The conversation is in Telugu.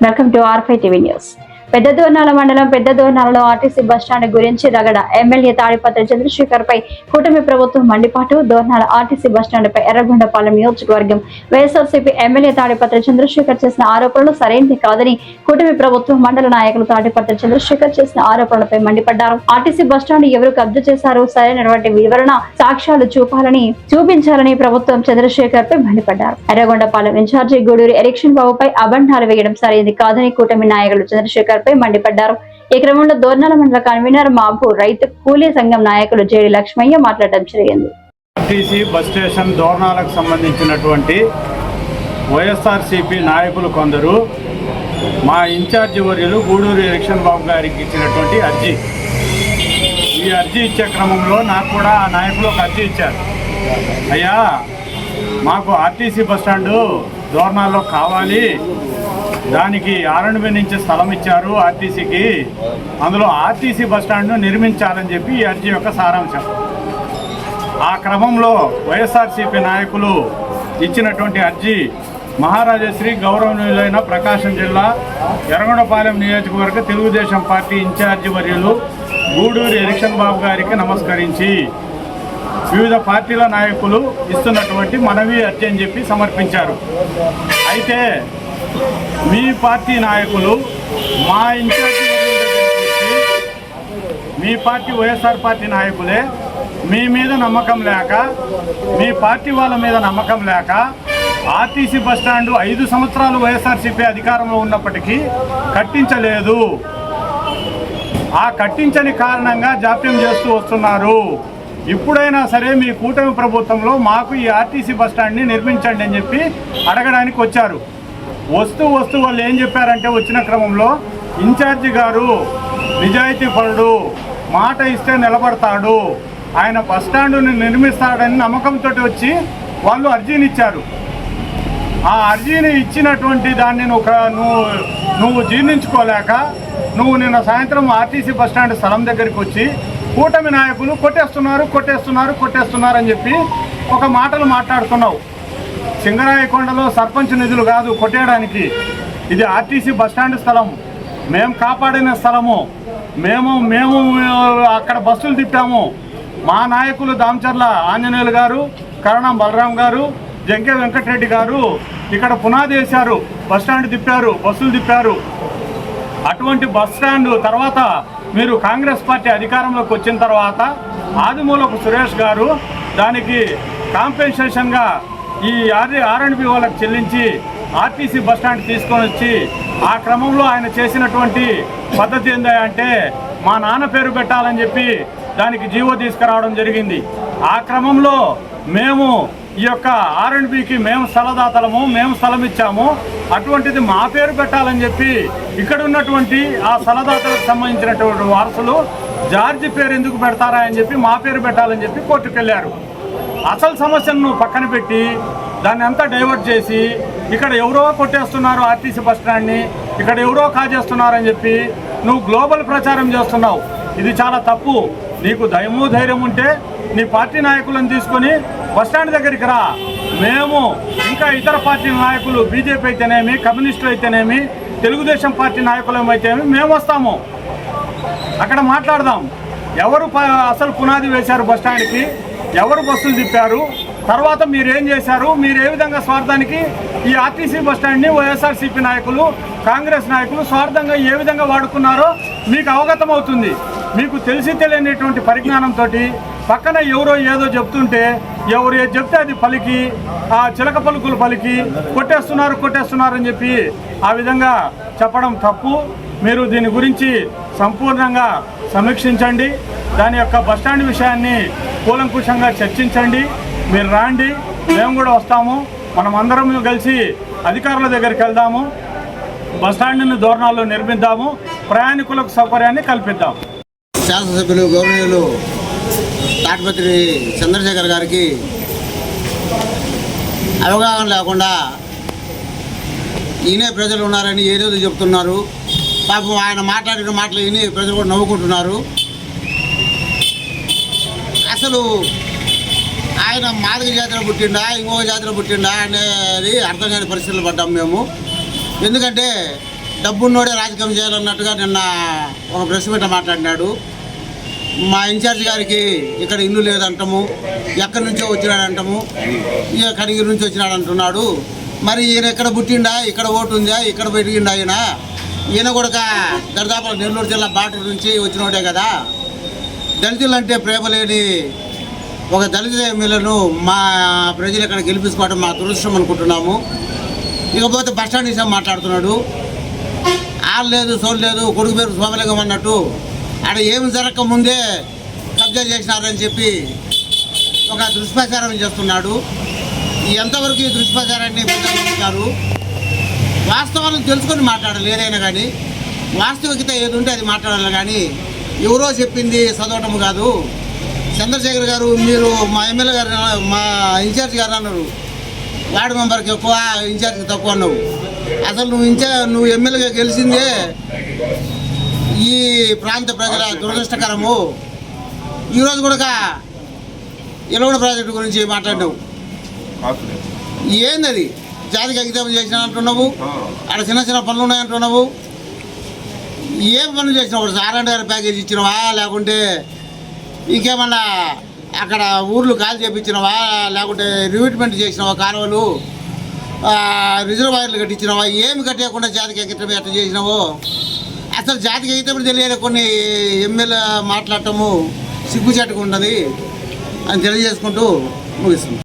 വെൽക്കം ടു ആർഫൈ ടി വി ന്യൂസ് పెద్ద దోర్నాల మండలం పెద్ద దోర్నాలలో ఆర్టీసీ బస్టాండ్ గురించి రగడ ఎమ్మెల్యే తాడిపత్రి చంద్రశేఖర్ పై కూటమి ప్రభుత్వం మండిపాటు. దోర్నాల ఆర్టీసీ బస్టాండ్ పై ఎర్రగొండపాలెం నియోజకవర్గం వైఎస్ఆర్సీపీ ఎమ్మెల్యే తాడిపత్రి చంద్రశేఖర్ చేసిన ఆరోపణలు సరైనది కాదని కూటమి ప్రభుత్వం మండల నాయకులు తాడిపత్రి చంద్రశేఖర్ చేసిన ఆరోపణలపై మండిపడ్డారు. ఆర్టీసీ బస్టాండ్ ఎవరు కబ్జా చేశారు? సరైనటువంటి వివరణ సాక్ష్యాలు చూపాలని చూపించాలని ప్రభుత్వం చంద్రశేఖర్ పై మండిపడ్డారు. ఎర్రగొండపాలెం ఇన్ఛార్జి గూడూరు ఎరిక్షన్ బాబుపై అబండాలు వేయడం సరైనది కాదని కూటమి నాయకులు చంద్రశేఖర్ పై మండిపడ్డారు. ఈ క్రమంలో దోర్నాల మండల కన్వీనర్ మాబు రైతు కూలీ సంఘం నాయకులు జేడి లక్ష్మయ్య మాట్లాడటం జరిగింది. ఆర్టీసీ బస్ స్టేషన్ దోరణాలకు సంబంధించినటువంటి వైఎస్ఆర్సీపీ నాయకులు కొందరు మా ఇన్ఛార్జి వర్యులు గూడూరు ఎలక్షన్ బాబు గారికి ఇచ్చినటువంటి అర్జీ. ఈ అర్జీ ఇచ్చే క్రమంలో నాకు కూడా ఆ నాయకులు ఒక అర్జీ ఇచ్చారు. అయ్యా మాకు ఆర్టీసీ బస్ దోర్నాల్లో దోరణాల్లో కావాలి. దానికి ఆర్ఎండ్బి నుంచి స్థలం ఇచ్చారు ఆర్టీసీకి అందులో ఆర్టీసీ బస్ స్టాండ్ను నిర్మించాలని చెప్పి ఈ అర్జీ యొక్క సారాంశం. ఆ క్రమంలో వైఎస్ఆర్సీపీ నాయకులు ఇచ్చినటువంటి అర్జీ మహారాజశ్రీ గౌరవనీయులైన ప్రకాశం జిల్లా ఎర్రగొండపాలెం నియోజకవర్గ తెలుగుదేశం పార్టీ ఇన్ఛార్జి వర్యులు గూడూరు ఎరిక్షన్ బాబు గారికి నమస్కరించి వివిధ పార్టీల నాయకులు ఇస్తున్నటువంటి మనవి అర్జీ అని చెప్పి సమర్పించారు. అయితే మీ పార్టీ నాయకులు మా ఇన్ఛార్జి మీ పార్టీ వైఎస్ఆర్ పార్టీ నాయకులే మీ మీద నమ్మకం లేక మీ పార్టీ వాళ్ళ మీద నమ్మకం లేక ఆర్టీసీ బస్ స్టాండ్ ఐదు సంవత్సరాలు వైఎస్ఆర్సీపీ అధికారంలో ఉన్నప్పటికీ కట్టించలేదు. ఆ కట్టించని కారణంగా జాప్యం చేస్తూ వస్తున్నారు. ఇప్పుడైనా సరే మీ కూటమి ప్రభుత్వంలో మాకు ఈ ఆర్టీసీ బస్ స్టాండ్ని నిర్మించండి అని చెప్పి అడగడానికి వచ్చారు. వస్తూ వస్తూ వాళ్ళు ఏం చెప్పారంటే వచ్చిన క్రమంలో ఇన్ఛార్జి గారు నిజాయితీ పరుడు మాట ఇస్తే నిలబడతాడు ఆయన బస్ నిర్మిస్తాడని నమ్మకంతో వచ్చి వాళ్ళు అర్జీని ఇచ్చారు. ఆ అర్జీని ఇచ్చినటువంటి దాన్ని నువ్వు నువ్వు నువ్వు జీర్ణించుకోలేక నువ్వు నిన్న సాయంత్రం ఆర్టీసీ బస్ స్టాండ్ స్థలం దగ్గరికి వచ్చి కూటమి నాయకులు కొట్టేస్తున్నారు కొట్టేస్తున్నారు కొట్టేస్తున్నారు అని చెప్పి ఒక మాటలు మాట్లాడుతున్నావు. సింగరాయకొండలో సర్పంచ్ నిధులు కాదు కొట్టేయడానికి. ఇది ఆర్టీసీ బస్ స్టాండ్ స్థలం మేము కాపాడిన స్థలము. మేము మేము అక్కడ బస్సులు తిప్పాము. మా నాయకులు దామచర్ల ఆంజనేయులు గారు కరణం బలరాం గారు జంకే వెంకటరెడ్డి గారు ఇక్కడ పునాది వేశారు. బస్ స్టాండ్ తిప్పారు బస్సులు తిప్పారు. అటువంటి బస్ తర్వాత మీరు కాంగ్రెస్ పార్టీ అధికారంలోకి వచ్చిన తర్వాత ఆదిమూలపు సురేష్ గారు దానికి కాంపెన్సేషన్గా ఈ ఆర్ ఆర్ఎండ్బి వాళ్ళకి చెల్లించి ఆర్టీసీ బస్టాండ్ తీసుకొని వచ్చి ఆ క్రమంలో ఆయన చేసినటువంటి పద్ధతి ఏంటంటే మా నాన్న పేరు పెట్టాలని చెప్పి దానికి జీవో తీసుకురావడం జరిగింది. ఆ క్రమంలో మేము ఈ యొక్క ఆర్ఎండ్బికి మేము స్థలదాతలము మేము స్థలం ఇచ్చాము అటువంటిది మా పేరు పెట్టాలని చెప్పి ఇక్కడ ఉన్నటువంటి ఆ స్థలదాతలకు సంబంధించినటువంటి వారసులు జార్జి పేరు ఎందుకు పెడతారా అని చెప్పి మా పేరు పెట్టాలని చెప్పి కోర్టుకు వెళ్ళారు అసలు సమస్యను నువ్వు పక్కన పెట్టి దాన్ని అంతా డైవర్ట్ చేసి ఇక్కడ ఎవరో కొట్టేస్తున్నారు ఆర్టీసీ బస్ స్టాండ్ని ఇక్కడ ఎవరో కాజేస్తున్నారని చెప్పి నువ్వు గ్లోబల్ ప్రచారం చేస్తున్నావు. ఇది చాలా తప్పు. నీకు దయము ధైర్యం ఉంటే నీ పార్టీ నాయకులను తీసుకొని బస్ స్టాండ్ దగ్గరికి రా. మేము ఇంకా ఇతర పార్టీ నాయకులు బీజేపీ అయితేనేమి కమ్యూనిస్టులు అయితేనేమి తెలుగుదేశం పార్టీ నాయకులమైతేమి మేము వస్తాము. అక్కడ మాట్లాడదాం. ఎవరు ప- అసలు పునాది వేశారు బస్ స్టాండ్కి? ఎవరు బస్సులు తిప్పారు? తర్వాత మీరు ఏం చేశారు? మీరు ఏ విధంగా స్వార్థానికి ఈ ఆర్టీసీ బస్ స్టాండ్ని వైఎస్ఆర్సీపీ నాయకులు కాంగ్రెస్ నాయకులు స్వార్థంగా ఏ విధంగా వాడుకున్నారో మీకు అవగతం అవుతుంది. మీకు తెలిసి తెలియనిటువంటి పరిజ్ఞానంతో పక్కన ఎవరో ఏదో చెప్తుంటే ఎవరు ఏది చెప్తే అది పలికి ఆ చిలక పలుకులు పలికి కొట్టేస్తున్నారు కొట్టేస్తున్నారు అని చెప్పి ఆ విధంగా చెప్పడం తప్పు. మీరు దీని గురించి సంపూర్ణంగా సమీక్షించండి. దాని యొక్క బస్టాండ్ విషయాన్ని కూలంకుషంగా చర్చించండి మీరు రాండి మేము కూడా వస్తాము. మనం అందరం కలిసి అధికారుల దగ్గరికి వెళ్దాము. బస్టాండ్ని దూరణాల్లో నిర్మిద్దాము. ప్రయాణికులకు సౌకర్యాన్ని కల్పిద్దాం. శాసనసభ్యులు గౌరవనీయులు తాటిపత్రి చంద్రశేఖర్ గారికి అవగాహన లేకుండా ఈయనే ప్రజలు ఉన్నారని ఏదేదో చెప్తున్నారు. పాపం ఆయన మాట్లాడిన మాటలు విని ప్రజలు కూడా నవ్వుకుంటున్నారు. అసలు ఆయన మాదిగ జాతర పుట్టిండా ఇంకొక జాతర పుట్టిండా అనేది అర్థం కాని పరిస్థితులు పడ్డాం మేము. ఎందుకంటే డబ్బున్నోడే రాజకీయం చేయాలన్నట్టుగా నిన్న ఒక ప్రెస్ మీట్ మాట్లాడినాడు. మా ఇన్ఛార్జ్ గారికి ఇక్కడ ఇల్లు లేదంటాము ఎక్కడి నుంచో వచ్చినాడంటాము ఇక కడిగి నుంచి వచ్చినాడు అంటున్నాడు మరి ఈయన ఎక్కడ పుట్టిండా ఇక్కడ ఓటు ఉందా ఇక్కడ పెరిగిండా ఈయన? ఈయన కూడా దరిదాపు నెల్లూరు జిల్లా బాటర్ నుంచి వచ్చినోడే కదా. దళితులు అంటే ప్రేమ లేని ఒక దళిత ఎమ్మెల్యేను మా ప్రజలు ఇక్కడ గెలిపించుకోవడం మా దురదృష్టం అనుకుంటున్నాము. ఇకపోతే బస్ స్టాండ్ విషయం మాట్లాడుతున్నాడు. ఆలు లేదు సోలు లేదు కొడుకు పేరు సోమలింగం అన్నట్టు ఆడ ఏమి జరగక ముందే కబ్జా చేసినారని చెప్పి ఒక దుష్ప్రచారం చేస్తున్నాడు. ఎంతవరకు ఈ దుష్ప్రచారాన్ని ప్రజలు వాస్తవాలను తెలుసుకొని మాట్లాడాలి ఏదైనా కానీ. వాస్తవికత ఏది ఉంటే అది మాట్లాడాలి కానీ ఎవరో చెప్పింది చదవటం కాదు. చంద్రశేఖర్ గారు మీరు మా ఎమ్మెల్యే గారు మా ఇన్ఛార్జ్ గారు అన్నారు. వార్డు మెంబర్కి ఎక్కువ ఇన్ఛార్జ్కి తక్కువ అన్నావు. అసలు నువ్వు ఇన్ఛార్జ్ నువ్వు ఎమ్మెల్యేగా గెలిచిందే ఈ ప్రాంత ప్రజల దురదృష్టకరము. ఈరోజు కూడా ఇలవడ ప్రాజెక్టు గురించి మాట్లాడినావు. ఏందది? జాతికి అంకితం చేసిన అంటున్నావు అక్కడ చిన్న చిన్న పనులు ఉన్నాయంటున్నావు. ఏం పనులు చేసినావు? ఒకటి ఆర్ఎండ్ ప్యాకేజ్ ఇచ్చినవా? లేకుంటే ఇంకేమన్నా అక్కడ ఊర్లు గాలి చేపించినవా? లేకుంటే రివిట్మెంట్ చేసినవా కాలువలు? రిజర్వాయర్లు కట్టించినవా? ఏమి కట్టేయకుండా జాతికి అంకితం ఎట్లా చేసినావో? అసలు జాతికి అంకితం తెలియని కొన్ని ఎమ్మెల్యే మాట్లాడటము సిగ్గుచేటుగా ఉన్నది అని తెలియజేసుకుంటూ ముగిస్తుంది